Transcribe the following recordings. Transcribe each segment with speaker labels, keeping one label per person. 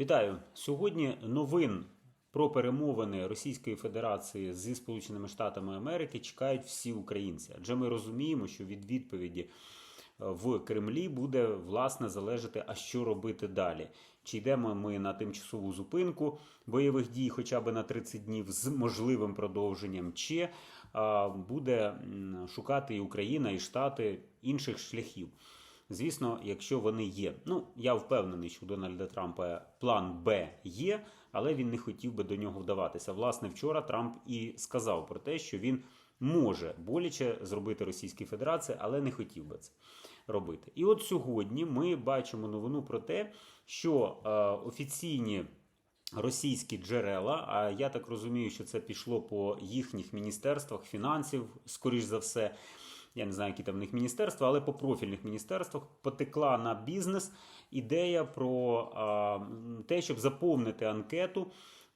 Speaker 1: Вітаю! Сьогодні новин про перемовини Російської Федерації зі Сполученими Штатами Америки чекають всі українці. Адже ми розуміємо, що від відповіді е, в Кремлі буде власне залежати, а що робити далі. Чи йдемо ми на тимчасову зупинку бойових дій, хоча б на 30 днів з можливим продовженням, чи буде шукати і Україна, і Штати інших шляхів. Звісно, якщо вони є. Ну, я впевнений, що у Дональда Трампа план Б є, але він не хотів би до нього вдаватися. Власне, вчора Трамп і сказав про те, що він може боляче зробити Російській Федерації, але не хотів би це робити. І от сьогодні ми бачимо новину про те, що е, офіційні. Російські джерела, а я так розумію, що це пішло по їхніх міністерствах фінансів, скоріш за все, я не знаю, які там в них міністерства, але по профільних міністерствах потекла на бізнес ідея про те, щоб заповнити анкету.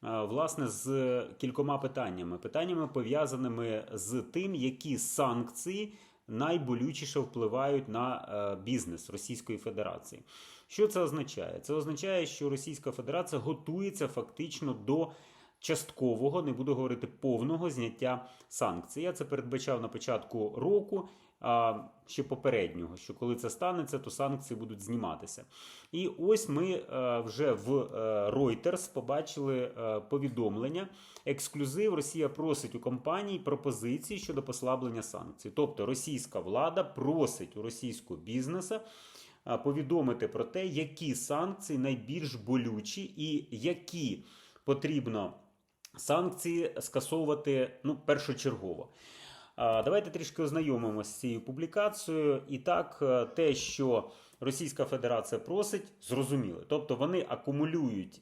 Speaker 1: Власне, з кількома питаннями. Питаннями пов'язаними з тим, які санкції найболючіше впливають на е, бізнес Російської Федерації. Що це означає? Це означає, що Російська Федерація готується фактично до часткового, не буду говорити повного зняття санкцій. Я це передбачав на початку року. А ще попереднього, що коли це станеться, то санкції будуть зніматися. І ось ми е, вже в е, Reuters побачили е, повідомлення. Ексклюзив Росія просить у компаній пропозиції щодо послаблення санкцій. Тобто російська влада просить у російського бізнесу а, повідомити про те, які санкції найбільш болючі і які потрібно санкції скасовувати ну, першочергово. Давайте трішки ознайомимося з цією публікацією. І так, е, те, що Російська Федерація просить, зрозуміли. Тобто вони акумулюють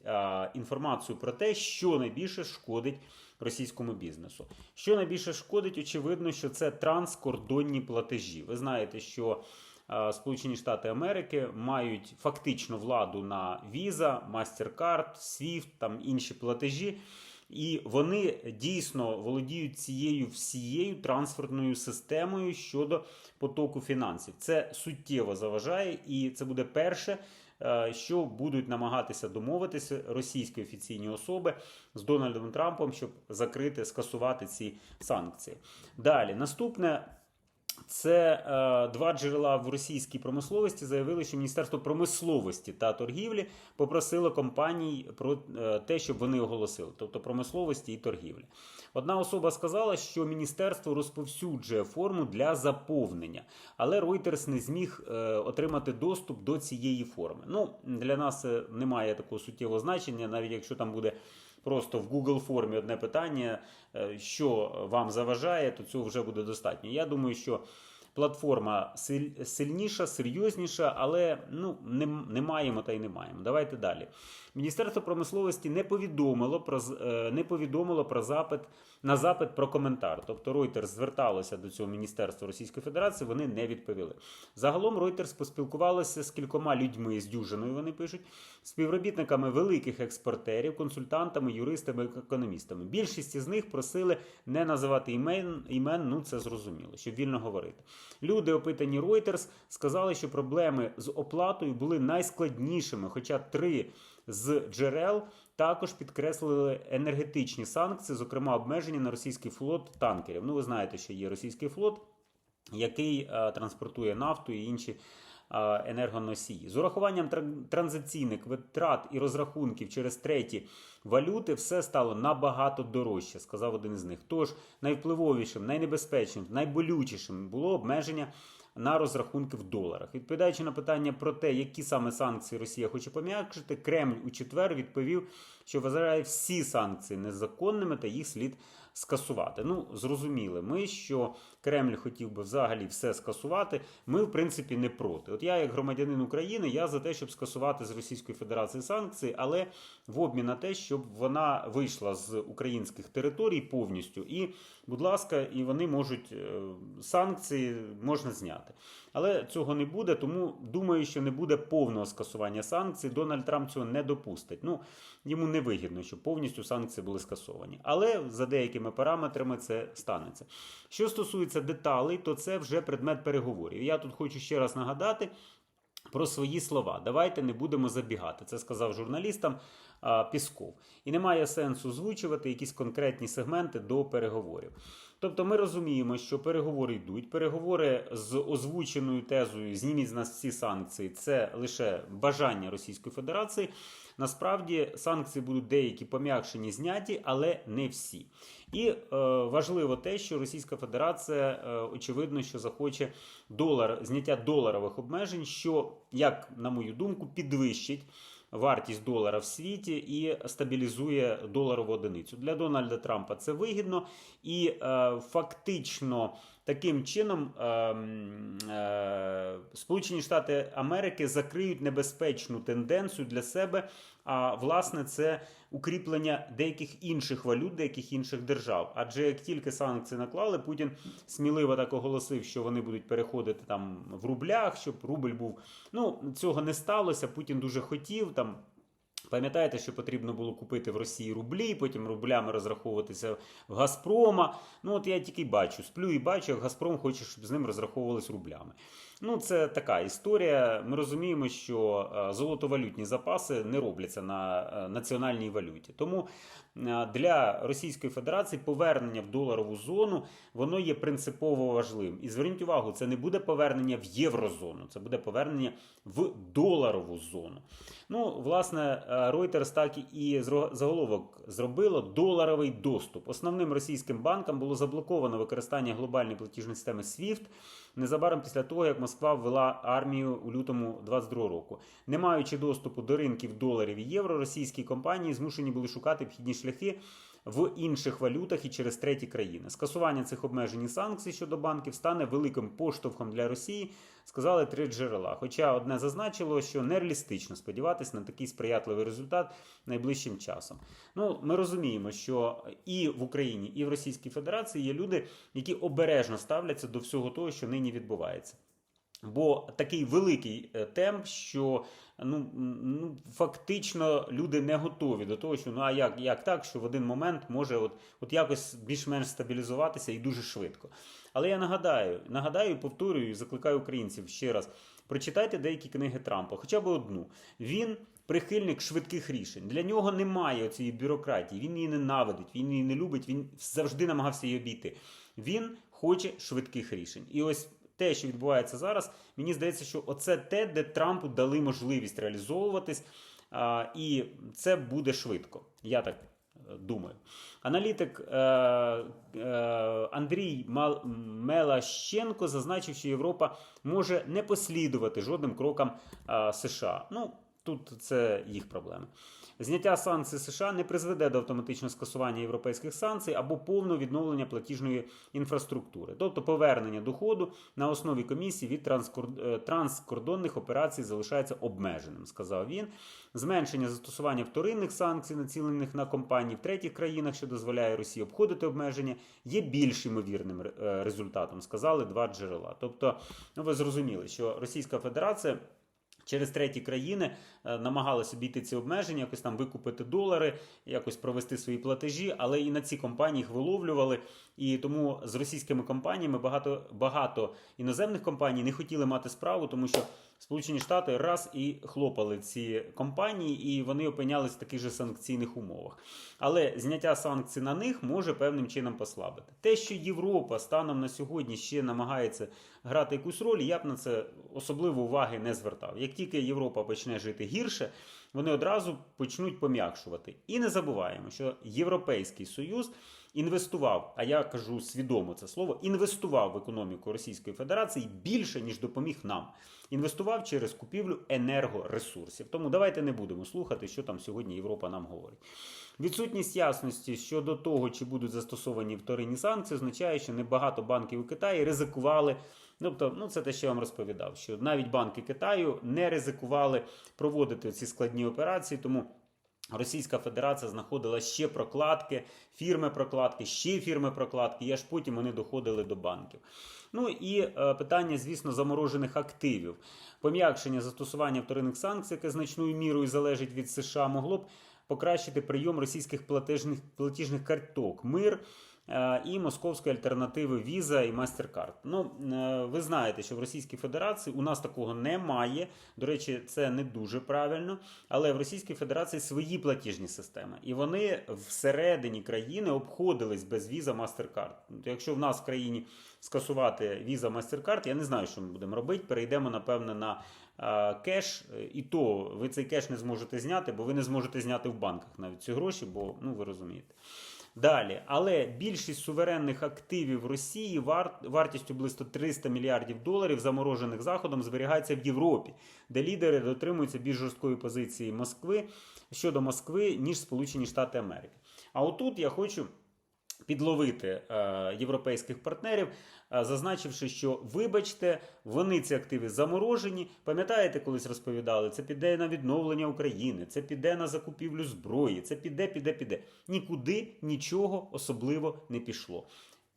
Speaker 1: інформацію про те, що найбільше шкодить російському бізнесу. Що найбільше шкодить, очевидно, що це транскордонні платежі. Ви знаєте, що а, Сполучені Штати Америки мають фактично владу на Visa, MasterCard, SWIFT, там інші платежі. І вони дійсно володіють цією всією трансферною системою щодо потоку фінансів. Це суттєво заважає, і це буде перше, е, що будуть намагатися домовитися російські офіційні особи з Дональдом Трампом, щоб закрити, скасувати ці санкції. Далі, наступне. Це е, два джерела в російській промисловості заявили, що Міністерство промисловості та торгівлі попросило компаній про е, те, щоб вони оголосили, тобто промисловості і торгівлі. Одна особа сказала, що міністерство розповсюджує форму для заповнення, але Reuters не зміг е, отримати доступ до цієї форми. Ну для нас це не має такого суттєвого значення, навіть якщо там буде. Просто в Google формі одне питання, е, що вам заважає, то цього вже буде достатньо. Я думаю, що платформа сильніша, серйозніша, але ну, не, не маємо та й не маємо. Давайте далі. Міністерство промисловості не повідомило про, е, не повідомило про запит на запит про коментар. Тобто Reuters зверталося до цього Міністерства Російської Федерації, вони не відповіли. Загалом Reuters поспілкувалося з кількома людьми з дюжиною, вони пишуть, співробітниками великих експортерів, консультантами, юристами, економістами. Більшість із них просили не називати імен, імен, ну це зрозуміло, щоб вільно говорити. Люди, опитані Reuters, сказали, що проблеми з оплатою були найскладнішими, хоча три з джерел також підкреслили енергетичні санкції, зокрема обмеження на російський флот танкерів. Ну, ви знаєте, що є російський флот, який е, транспортує нафту і інші е, енергоносії. З урахуванням тран- транзиційних витрат і розрахунків через треті валюти все стало набагато дорожче, сказав один із них. Тож найвпливовішим, найнебезпечнішим, найболючішим було обмеження на розрахунки в доларах. Відповідаючи на питання про те, які саме санкції Росія хоче пом'якшити, Кремль у четвер відповів, що вважає всі санкції незаконними та їх слід скасувати. Ну, зрозуміли ми, що Кремль хотів би взагалі все скасувати. Ми, в принципі, не проти. От я, як громадянин України, я за те, щоб скасувати з Російської Федерації санкції, але в обмін на те, щоб вона вийшла з українських територій повністю. І, будь ласка, і вони можуть е, санкції можна зняти. Але цього не буде, тому думаю, що не буде повного скасування санкцій. Дональд Трамп цього не допустить. Ну, йому не вигідно, щоб повністю санкції були скасовані. Але за деякими параметрами це станеться. Що стосується деталей, то це вже предмет переговорів. Я тут хочу ще раз нагадати. про свої слова. Давайте не будемо забігати. Це сказав журналістам а, Пісков. І немає сенсу озвучувати якісь конкретні сегменти до переговорів. Тобто ми розуміємо, що переговори йдуть. Переговори з озвученою тезою Зніміть з нас всі санкції це лише бажання Російської Федерації. Насправді санкції будуть деякі пом'якшені, зняті, але не всі. І е, важливо те, що Російська Федерація е, очевидно, що захоче долар зняття доларових обмежень, що, як на мою думку, підвищить. Вартість долара в світі і стабілізує доларову одиницю для Дональда Трампа. Це вигідно і е, фактично таким чином е, е, Сполучені Штати Америки закриють небезпечну тенденцію для себе. А власне це укріплення деяких інших валют, деяких інших держав. Адже як тільки санкції наклали, Путін сміливо так оголосив, що вони будуть переходити там в рублях, щоб рубль був. Ну цього не сталося. Путін дуже хотів там. Пам'ятаєте, що потрібно було купити в Росії рублі, потім рублями розраховуватися в Газпрома. Ну от я тільки бачу, сплю і бачу, як Газпром хоче, щоб з ним розраховувались рублями. Ну, це така історія. Ми розуміємо, що е, золотовалютні запаси не робляться на е, національній валюті. Тому для Російської Федерації повернення в доларову зону воно є принципово важливим. І зверніть увагу, це не буде повернення в єврозону, це буде повернення в доларову зону. Ну, власне, Reuters так і заголовок зробило доларовий доступ. Основним російським банкам було заблоковано використання глобальної платіжної системи SWIFT незабаром після того, як Москва ввела армію у лютому 22 року. Не маючи доступу до ринків доларів і євро, російські компанії змушені були шукати вхідні шляхи в інших валютах і через треті країни. Скасування цих обмежень і санкцій щодо банків стане великим поштовхом для Росії, сказали три джерела. Хоча одне зазначило, що нереалістично сподіватися на такий сприятливий результат найближчим часом. Ну, ми розуміємо, що і в Україні, і в Російській Федерації є люди, які обережно ставляться до всього того, що нині відбувається. Бо такий великий е, темп, що ну, ну фактично люди не готові до того, що ну а як як так, що в один момент може от от якось більш-менш стабілізуватися і дуже швидко. Але я нагадаю, нагадаю, повторюю закликаю українців ще раз: прочитайте деякі книги Трампа, хоча б одну. Він прихильник швидких рішень. Для нього немає цієї бюрократії. Він її ненавидить, він її не любить, він завжди намагався її обійти. Він хоче швидких рішень. І ось те, що відбувається зараз, мені здається, що оце те, де Трампу дали можливість реалізовуватись, і це буде швидко. Я так е, думаю. Аналітик е, е, Андрій Мелащенко зазначив, що Європа може не послідувати жодним крокам США. Ну, тут це їх проблеми. Зняття санкцій США не призведе до автоматичного скасування європейських санкцій або повного відновлення платіжної інфраструктури, тобто повернення доходу на основі комісії від е, транскордонних операцій залишається обмеженим, сказав він. Зменшення застосування вторинних санкцій, націлених на компанії в третіх країнах, що дозволяє Росії обходити обмеження, є більш ймовірним е, результатом, сказали два джерела. Тобто, ну ви зрозуміли, що Російська Федерація. Через треті країни е, намагалися обійти ці обмеження, якось там викупити долари, якось провести свої платежі, але і на ці компанії їх виловлювали. І тому з російськими компаніями багато багато іноземних компаній не хотіли мати справу, тому що Сполучені Штати раз і хлопали ці компанії, і вони опинялись в таких же санкційних умовах. Але зняття санкцій на них може певним чином послабити. Те, що Європа станом на сьогодні ще намагається грати якусь роль, я б на це особливо уваги не звертав. Як тільки Європа почне жити гірше, вони одразу почнуть пом'якшувати. І не забуваємо, що Європейський Союз інвестував, а я кажу свідомо це слово, інвестував в економіку Російської Федерації більше, ніж допоміг нам. Інвестував через купівлю енергоресурсів. Тому давайте не будемо слухати, що там сьогодні Європа нам говорить. Відсутність ясності щодо того, чи будуть застосовані вторинні санкції, означає, що небагато банків у Китаї ризикували. Тобто, ну це те, що я вам розповідав, що навіть банки Китаю не ризикували проводити ці складні операції, тому. Російська Федерація знаходила ще прокладки, фірми прокладки, ще фірми прокладки, і аж потім вони доходили до банків. Ну і е, питання, звісно, заморожених активів. Пом'якшення застосування вторинних санкцій, яке значною мірою залежить від США, могло б покращити прийом російських платежних платіжних карток. Мир і московської альтернативи Visa і MasterCard. Ну, е, ви знаєте, що в Російській Федерації у нас такого немає. До речі, це не дуже правильно, але в Російській Федерації свої платіжні системи, і вони всередині країни обходились без Visa MasterCard. Якщо в нас в країні скасувати Visa MasterCard, я не знаю, що ми будемо робити. Перейдемо, напевне, на е, кеш, і то ви цей кеш не зможете зняти, бо ви не зможете зняти в банках навіть ці гроші, бо ну ви розумієте. Далі, але більшість суверенних активів Росії вар... вартістю близько 300 мільярдів доларів, заморожених заходом, зберігається в Європі, де лідери дотримуються більш жорсткої позиції Москви щодо Москви, ніж Сполучені Штати Америки. А отут я хочу підловити е, європейських партнерів, е, зазначивши, що вибачте, вони ці активи заморожені. Пам'ятаєте, колись розповідали, це піде на відновлення України, це піде на закупівлю зброї, це піде, піде, піде. Нікуди нічого особливо не пішло.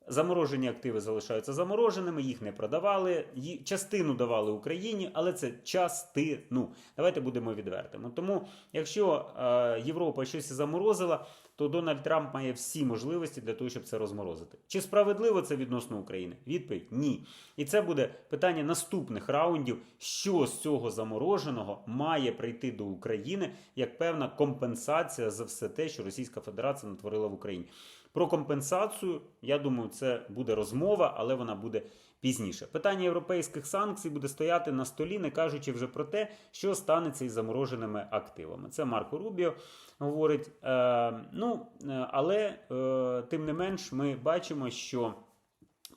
Speaker 1: Заморожені активи залишаються замороженими, їх не продавали. Частину давали Україні, але це частину. Давайте будемо відвертими. Тому, якщо е, Європа щось заморозила, то Дональд Трамп має всі можливості для того, щоб це розморозити. Чи справедливо це відносно України? Відповідь ні. І це буде питання наступних раундів, що з цього замороженого має прийти до України як певна компенсація за все те, що Російська Федерація натворила в Україні. Про компенсацію, я думаю, це буде розмова, але вона буде пізніше. Питання європейських санкцій буде стояти на столі, не кажучи вже про те, що станеться із замороженими активами. Це Марко Рубіо говорить. Е, ну, е, але е, тим не менш, ми бачимо, що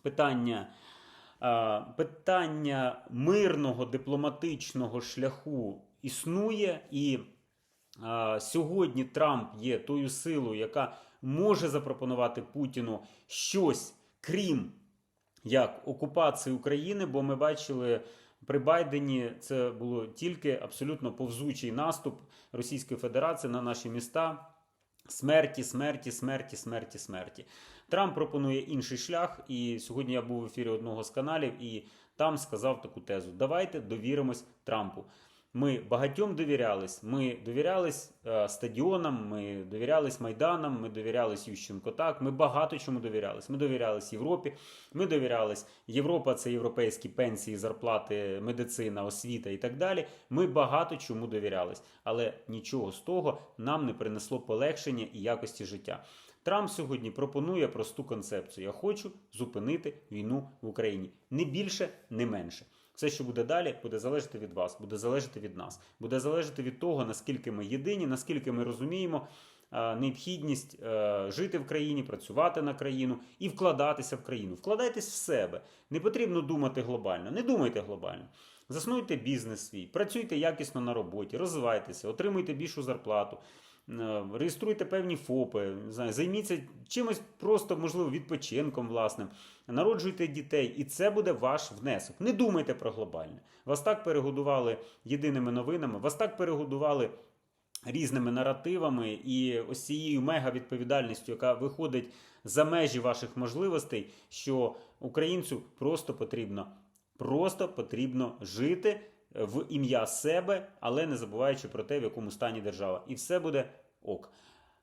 Speaker 1: питання. Питання мирного дипломатичного шляху існує, і сьогодні Трамп є тою силою, яка може запропонувати Путіну щось, крім як окупації України, бо ми бачили при Байдені це було тільки абсолютно повзучий наступ Російської Федерації на наші міста. Смерті, смерті, смерті, смерті, смерті. Трамп пропонує інший шлях, і сьогодні я був в ефірі одного з каналів і там сказав таку тезу: давайте довіримось Трампу. Ми багатьом довірялись. Ми довірялись е, стадіонам, ми довірялись майданам, ми довірялись Ющенко. Так, ми багато чому довірялись. Ми довірялись Європі. Ми довірялись Європа, це європейські пенсії, зарплати, медицина, освіта і так далі. Ми багато чому довірялись, але нічого з того нам не принесло полегшення і якості життя. Трамп сьогодні пропонує просту концепцію: я хочу зупинити війну в Україні. Не більше, не менше. Все, що буде далі, буде залежати від вас, буде залежати від нас, буде залежати від того, наскільки ми єдині, наскільки ми розуміємо е, необхідність е, жити в країні, працювати на країну і вкладатися в країну. Вкладайтесь в себе. Не потрібно думати глобально. Не думайте глобально. Заснуйте бізнес свій, працюйте якісно на роботі, розвивайтеся, отримуйте більшу зарплату. Е, Реєструйте певні ФОПи, не знаю, займіться чимось просто, можливо, відпочинком власним, народжуйте дітей, і це буде ваш внесок. Не думайте про глобальне. Вас так перегодували єдиними новинами, вас так перегодували різними наративами і ось цією мега-відповідальністю, яка виходить за межі ваших можливостей, що українцю просто потрібно, просто потрібно жити в ім'я себе, але не забуваючи про те, в якому стані держава. І все буде ок.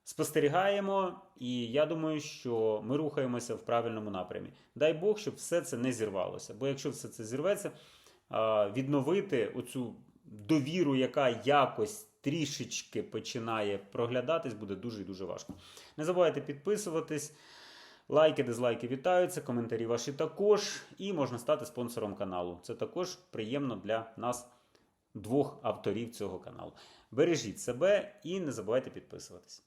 Speaker 1: Спостерігаємо, і я думаю, що ми рухаємося в правильному напрямі. Дай Бог, щоб все це не зірвалося. Бо якщо все це зірветься, відновити оцю довіру, яка якось трішечки починає проглядатись, буде дуже і дуже важко. Не забувайте підписуватись. Лайки, дизлайки вітаються, коментарі ваші також. І можна стати спонсором каналу. Це також приємно для нас, двох авторів цього каналу. Бережіть себе і не забувайте підписуватись.